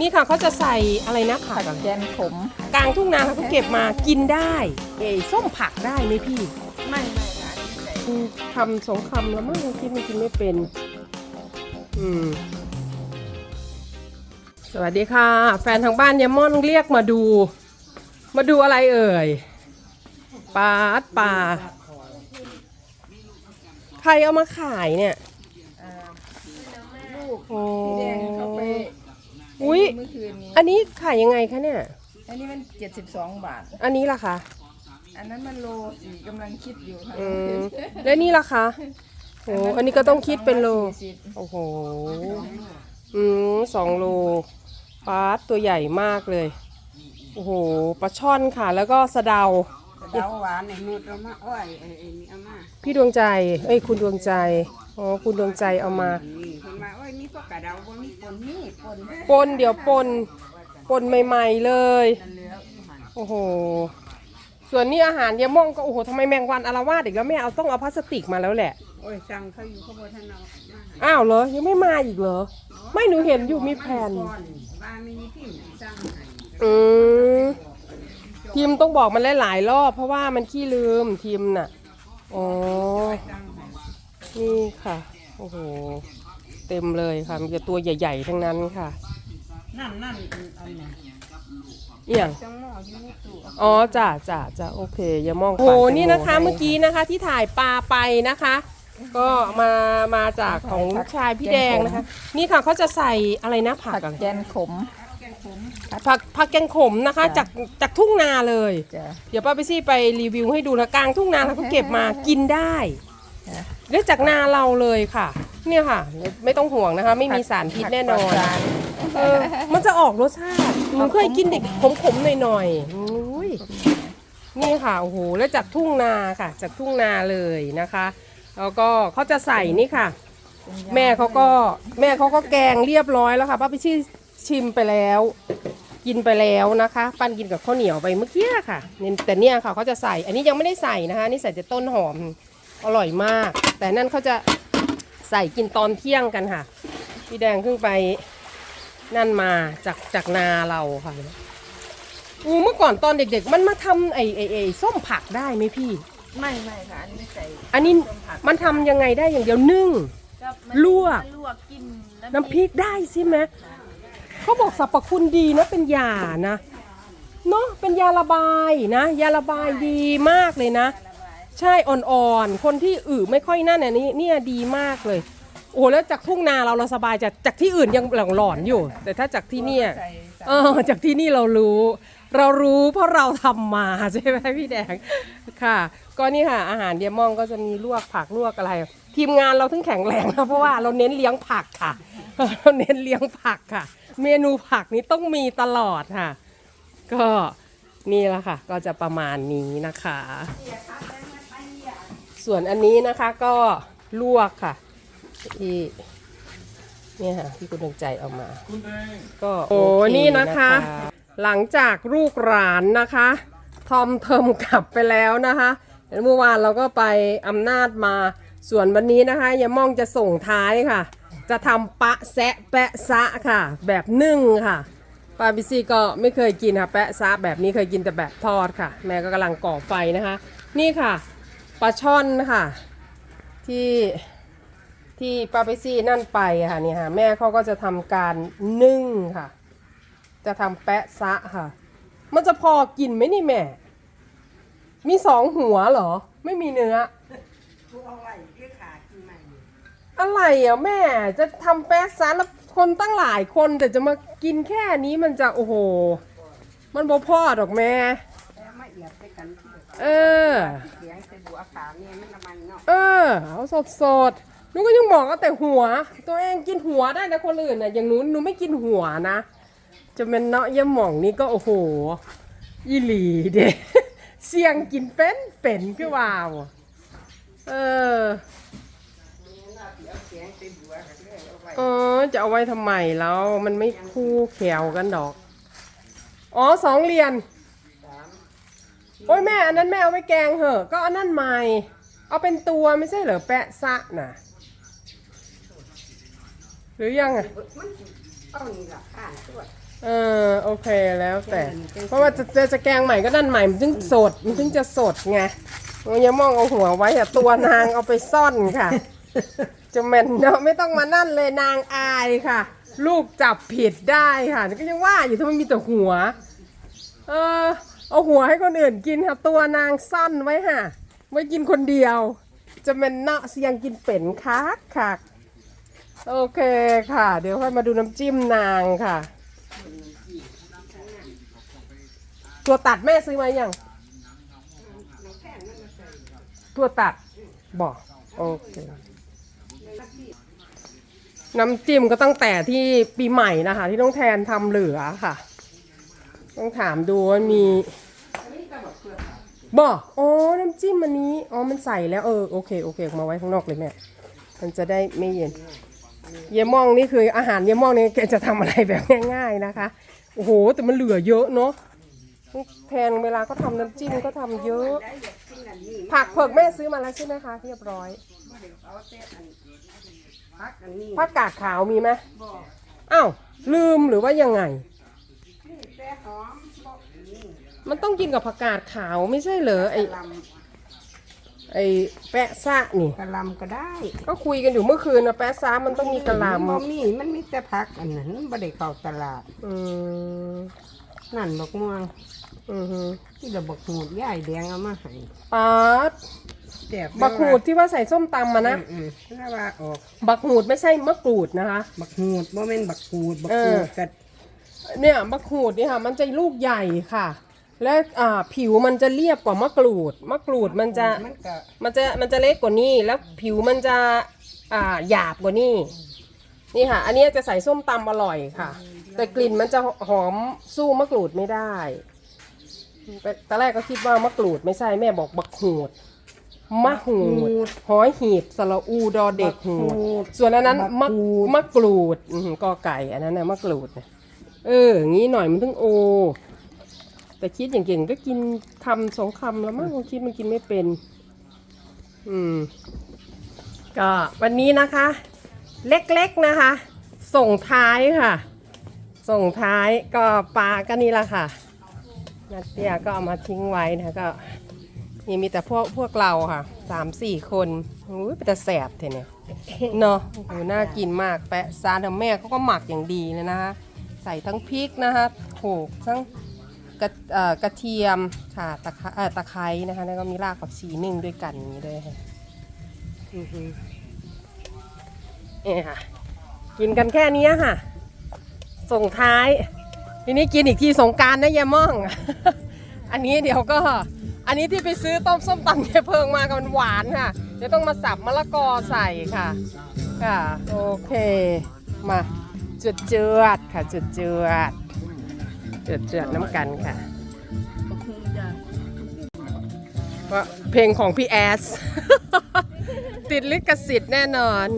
นี่ค่ะเขาจะใส่อะไรนะผัผักกอะแกนขม กลางทุ่งนาเขาก็เก็บมากินได้เอ้ยส้มผักได้ไหมพี่ไม่ไม่ค่ะอันนี้ใส่อืมคำสองคำแล้วมั้งคิดมันกินไม่เป็น อืม สวัสดีค่ะ แฟนทางบ้านยายม่อนเรียกมาดู มาดูอะไรเอ่ยปลาดปลาใครเอามาขายเนี่ยเอ่อลูกโอ้พี่แดงเขาไป อุ้ยเมื่อคืนนี้ อันนี้ขายยังไงคะเนี่ย อันนี้มันเจ็ดสิบสองบาท อันนี้ล่ะคะอันนั้นมันโลสี่กำลังคิดอยู่ค่ะอืมแล้วนี่ล่ะคะโอ้อันนี้ก็ต้องคิดเป็นโล สี่สิบโอ้โห อืมสองโลปลาตัวใหญ่มากเลย โอ้โห ปลาช่อนค่ะ แล้วก็สะเดา เดาหวานในมือเรามาอ้อยไอ้ไอ้นี่เอามาพี่ดวงใจ เอ้ยคุณดวงใจ อ๋อคุณดวงใจเอามา นี่คนมาอ้อยมีพวกกระเดาบ่มีปนนี่ปนปนเดี๋ยวปน ปนใหม่ ๆเลย นั่นเหลืออยู่หันโอ้โห ส่วนนี้อาหารยายม่องก็โอ้โหทำไมแมงวันอารวาสอีกแล้วแม่เอาต้องเอาพลาสติกมาแล้วแหละ โอ้ยสั่งเขาอยู่เขาบ่ทันเอามาให้อ้าวเหรอ ยังไม่มาอีกเหรอ ไม่หนูเห็นอยู่มีแผ่น ก่อนว่ามีพิมพ์สั่งให้อืม ทีมต้องบอกมันหลายๆรอบ เพราะว่ามันขี้ลืมทีมน่ะอ๋อสั่งให้นี่ค่ะ โอ้โห เต็มเลยค่ะ มีแต่ตัวใหญ่ ๆ ทั้งนั้นค่ะ นั่นนั่นอันนี้เอี่ยงจังหม้ออยู่ในตู้อ๋อจ้ะจ้ะจ้ะโอเค อย่ามองโอ้โหนี่นะคะเมื่อกี้นะคะที่ถ่ายปลาไปนะคะ ก็มามาจากของลูกชายพี่แดงนะคะ นี่ค่ะเขาจะใส่อะไรนะผัผักกอะไรแกนขม ผักผักแกงขมนะคะจากจากทุ่งนาเลย จ้ะ เดี๋ยวป้าไปซี่ไปรีวิวให้ดูนะกลางทุ่งนาแล้วก็เก็บมากินได้จ้ะ เลือกจากนาเราเลยค่ะ เนี่ยค่ะ ไม่ต้องห่วงนะคะ ไม่มีสารพิษแน่นอนผักปลาดเออมันจะออกรสชาติหนูเคยกินเด็กขมๆหน่อยๆอุ้ย นี่ค่ะโอ้โหแล้วจากทุ่งนาค่ะ จากทุ่งนาเลยนะคะ แล้วก็เขาจะใส่นี่ค่ะ แม่เขาก็แม่เขาก็แกงเรียบร้อยแล้วค่ะป้าไปชี่ชิมไปแล้ว กินไปแล้วนะคะ ปั้นกินกับข้าวเหนียวไปเมื่อกี้ค่ะเนี่ยแต่เนี่ยค่ะเขาจะใส่ อันนี้ยังไม่ได้ใส่นะคะนี่ใส่แต่ต้นหอมอร่อยมาก แต่นั่นเขาจะใส่กินตอนเที่ยงกันค่ะ พี่แดงเพิ่งไปนั่นมาจากจากนาเราค่ะอูเมื่อก่อนตอนเด็กๆ มันมาทำไอ้ไอ้ไอ้ส้มผักได้ไหมพี่ ไม่ไม่ค่ะอันนี้ไม่ใส่อันนี้มันทำยังไงได้อย่างเดียวนึ่ง ก็มันลวกลวกกินน้ำพริกได้ใช่ไหม เขาบอกสรรพคุณดีนะเป็นยานะเนาะเป็นยาระบายนะ ยาระบายดีมากเลยนะ ใช่อ่อนๆ คนที่อึไม่ค่อยนั่นอันนี้เนี่ยดีมากเลย โอ้โหแล้วจากทุ่งนาเราเราสบายจากจากที่อื่นยังหลอนๆอยู่ แต่ถ้าจากที่เนี่ยใส่ใส่เออจากที่นี่เรารู้ เรารู้เพราะเราทำมาใช่ไหมพี่แดงค่ะ ก็นี่ค่ะ อาหารเดียมองก็จะมีลวกผักลวกอะไร ทีมงานเราถึงแข็งแรงนะเพราะว่าเราเน้นเลี้ยงผักค่ะเราเน้นเลี้ยงผักค่ะ เมนูผักนี้ต้องมีตลอดค่ะ ก็นี่แหละค่ะ ก็จะประมาณนี้นะคะ ส่วนอันนี้นะคะก็ลวกค่ะที่เนี่ยค่ะที่คุณดวงใจเอามา ก็โอ้โอเคนี่นะคะ หลังจากลูกหลานนะคะ ทอมเทิมกลับไปแล้วนะคะเดี๋ยวเมื่อวานเราก็ไปอำนาจมาส่วนวันนี้นะคะยายม่องจะส่งท้ายค่ะ จะทำปะแซะแปะซะค่ะ แบบนึ่งค่ะปาบิซี่ก็ไม่เคยกินค่ะแปะซะแบบนี้เคยกินแต่แบบทอดค่ะ แม่ก็กำลังก่อไฟนะคะ นี่ค่ะปลาช่อนค่ะ ที่ที่ปาเปซี่นั่นไปค่ะนี่ค่ะ แม่เขาก็จะทำการนึ่งค่ะ จะทำแปะซะค่ะ มันจะพอกินไหมนี่แม่ มีสองหัวเหรอ ไม่มีเนื้อ อะไรอะแม่ จะทำแปะซะแล้วคนตั้งหลายคนแต่จะมากินแค่นี้มันจะโอ้โห มันบ่พอดอกแม่แล้วมาเอียบไปกันที่เออ เสียงใส่บัวขาวเนี่ยมันน้ำมันเนาะเออ เอาสดสดๆหนูก็ยังบอกเอาแต่หัว ตัวเองกินหัวได้นะคนอื่นน่ะอย่างหนูหนูไม่กินหัวนะ จะเป็นเนาะยะหม่องนี่ก็โอ้โหอีหลีเด้เสียงกินเป็นเป็นคือว่าวเออ อาไว้เออจะเอาไว้ทำไมแล้ว มันไม่คู่แขวกันดอก อ๋อสองเหรียญสามโอ้ยแม่อันนั้นแม่เอาไว้แกงเหอะ ก็อันนั้นใหม่ เอาเป็นตัวไม่ใช่เหรอแปะซะน่ะ หรือยังอะ มันสิเอานี่ล่ะข้างตัวเออโอเคแล้วแต่ เพราะว่าจะจะจะแกงใหม่ก็ด้านใหม่มันถึงสดมันถึงจะสดไงมันอย่ามองเอาหัวไว้อะตัวนางเอาไปซ่อนค่ะ จะแม่นเนาะไม่ต้องมานั่นเลยนางอายค่ะ ลูกจับผิดได้ค่ะนี่ก็ยังว่าอยู่ทำไมมีแต่หัว เออ เอาหัวให้คนอื่นกินค่ะ ตัวนางซ่อนไว้ค่ะไว้กินคนเดียว จะเป็นเนาะเสียงกินเป็นคักคักโอเคค่ะ เดี๋ยวค่อยมาดูน้ำจิ้มนางค่ะ ตัวตัดแม่ซื้อมาอยังตัวตัดบอกโอเค น้ำจิ้มก็ตั้งแต่ที่ปีใหม่นะคะ ที่ต้องแทนทำเหลือค่ะ ต้องถามดูว่ามีบอกอ๋อ น้ำจิ้มอันนี้ อ๋อ มันใส่แล้ว เออ โอเค โอเคมาไว้ข้างนอกเลยแม่ มันจะได้ไม่เย็น เยม่องนี่คืออาหารเยม่องนี่แกจะทำอะไรแบบง่าย ๆนะคะ โอ้โห แต่มันเหลือเยอะเนาะ แทนเวลาเขาทำน้ำจิ้มก็ทำเยอะ ผักเผือกแม่ซื้อมาแล้วใช่ไหมคะเรียบร้อย เอาเส้นอันพักอันนี้ผักกาดขาวมีไหมอ้าวลืมหรือว่ายังไง นี่แต่หอมบอกนี่มันต้องกินกับผักกาดขาวไม่ใช่เหรอไอกะหลไอแปะซะนี่ำกะหลำก็ได้ก็คุยกันอยู่เมื่อคืนนะแปะซะมันต้องมีกะหล่บ่มีมันมีแต่พักอันนั้นบ่ได้เข้าตลาดำอืมนั่นบักม่วงอือฮึที่เราบักหูดย่ายแดงเอามาให้ปาดแซ่บบักหูดที่ว่าใส่ส้มตำมานะอืมๆแล้วว่าออกบักหูดไม่ใช่มะกรูดนะคะ บักหูดบ่แม่นบักหูดบักเอหูอดกับเนี่ยมะกรูดเนี่ยค่ะ มันจะลูกใหญ่ค่ะ และอ่าผิวมันจะเรียบกว่ามะกรูดมะกรูดมันจะมันก็มันจะมันจะเล็กกว่านี้ แล้วผิวมันจะอ่าหยาบกว่านี้นี่ค่ะ อันนี้จะใส่ส้มตำอร่อยค่ะ แต่กลิ่นมันจะหอมสู้มะกรูดไม่ได้ตอนแรกก็คิดว่ามะกรูดไม่ใช่แม่บอกบักหูด มะหูดหอยหีบสระอูดอเด็กหูด ส่วนอันนั้นมะมะกรูดอืมกอไก่อันนั้นนะมะกรูดนะเอออย่างนี้หน่อยมันถึงโอ แต่คิดอย่างเก่งก็กินคำสองคำแล้วมั้งคิดมันกินไม่เป็น อืม ก็วันนี้นะคะ เล็กๆนะคะ ส่งท้ายค่ะ ส่งท้ายก็ปลาก็นี่ละค่ะนัดเตียก็เอามาทิ้งไว้นะก็ นี่มีแต่พวกพวกเราค่ะสามสี่คนอุ้ยเป็นแต่แสบเทเนี่ยเนาะโอ้โหน่ากินมากแปะซาดแม่เขาก็หมักอย่างดีเลยนะคะ ใส่ทั้งพริกนะคะโขลกทั้งกระเอ่อกระเทียมค่ะตะไคร้เอ่อตะไคร้นะคะแล้วก็มีรากผักชีนึ่งด้วยกันอย่างนี้ด้วยค่ะอือฮึนี่ค่ะ กินกันแค่เนี้ยค่ะ ส่งท้ายทีนี้กินอีกทีสงกรารนะยายม่อง อันนี้เดี๋ยวก็ อันนี้ที่ไปซื้อต้มส้มตำยายเพิงมากับมันหวานค่ะ เดี๋ยวต้องมาสับมะละกอใส่ค่ะ ค่ะ โอเค มาจุดเจือดค่ะจุดเจือดจุดเจือดน้ำกันค่ะเพลงของพี่แอส ติดลิขสิทธิ์แน่นอน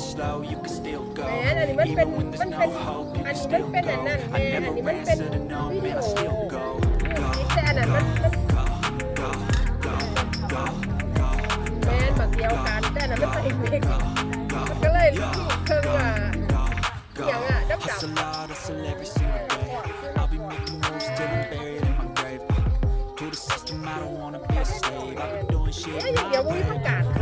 แหมอันนี้มันเป็น Even when มัน there's เป็น no hope, you อัน can นี้มัน still เป็นอันนั้น go. แม่ I อัน never นี้มันเป็น answer to no, วิ man, ดี I โอ still go. แต่อันนั้นมันมันแมนแบบเดียวกันแต่อันนั้นมันใส่เมกมันก็เลยลูกเครื่องอะอย่างอะดับดับ Hustle hard, hustle every single day. I'll be making moves till I'm buried in my grave. To the system, I don't wanna be a slave. I've been doing shit เอ๊ะอย่างเ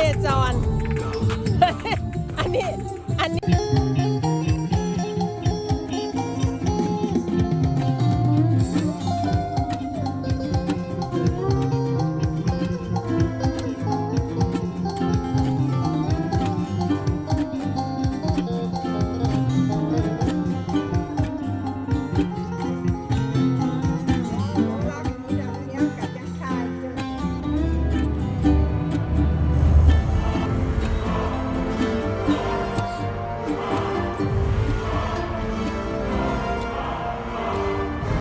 เลจร อันนี้ อันนี้